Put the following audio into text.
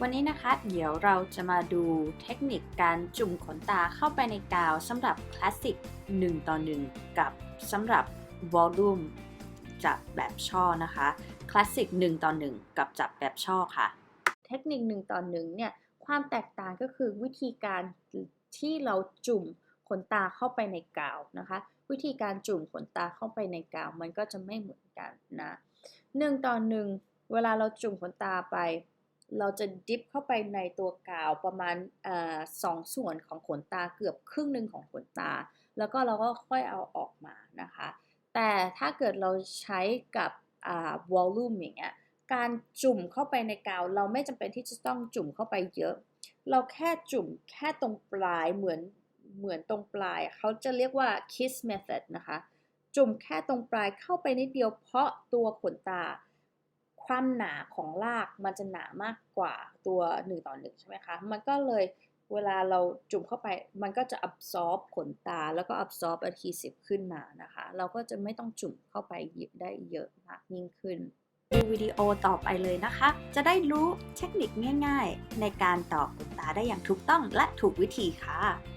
วันนี้นะคะเดี๋ยวเราจะมาดูเทคนิคการจุ่มขนตาเข้าไปในกาวสำหรับคลาสสิก1ต่อ1กับสำหรับวอลลุ่มจับแบบช่อนะคะคลาสสิก1ต่อ1กับจับแบบช่อค่ะ เทคนิคหนึ่งต่อหนึ่งเนี่ยความแตกต่างก็คือวิธีการที่เราจุ่มขนตาเข้าไปในกาวนะคะ วิธีการจุ่มขนตาเข้าไปในกาวมันก็จะไม่เหมือนกันนะหนึ่งต่อหนึ่งเวลาเราจุ่มขนตาไป เราจะดิฟเข้าไปในตัวกาวประมาณอสองส่วนของขนตาเกือบครึ่งหนึ่งของขนตา แล้วก็เราก็ค่อยเอาออกมานะคะ แต่ถ้าเกิดเราใช้กับวอลลุ่มอย่างเงี้ยการจุ่มเข้าไปในกาว เราไม่จำเป็นที่จะต้องจุ่มเข้าไปเยอะ เราแค่จุ่มแค่ตรงปลายเหมือนเหมือนตรงปลาย เขาจะเรียกว่า kiss method นะคะ จุ่มแค่ตรงปลายเข้าไปนิดเดียวเพราะตัวขนตา ความหนาของรากมันจะหนามากกว่าตัว1ต่อ1ใช่ไหมคะ มันก็เลยเวลาเราจุ่มเข้าไป มันก็จะ absorb ขนตาแล้วก็ absorb adhesive ขึ้นมานะคะ เราก็จะไม่ต้องจุ่มเข้าไปได้เยอะมากยิ่งขึ้น ดูวิดีโอต่อไปเลยนะคะ จะได้รู้เทคนิคง่าย ๆ ในการต่อขนตาได้อย่างถูกต้องและถูกวิธีค่ะ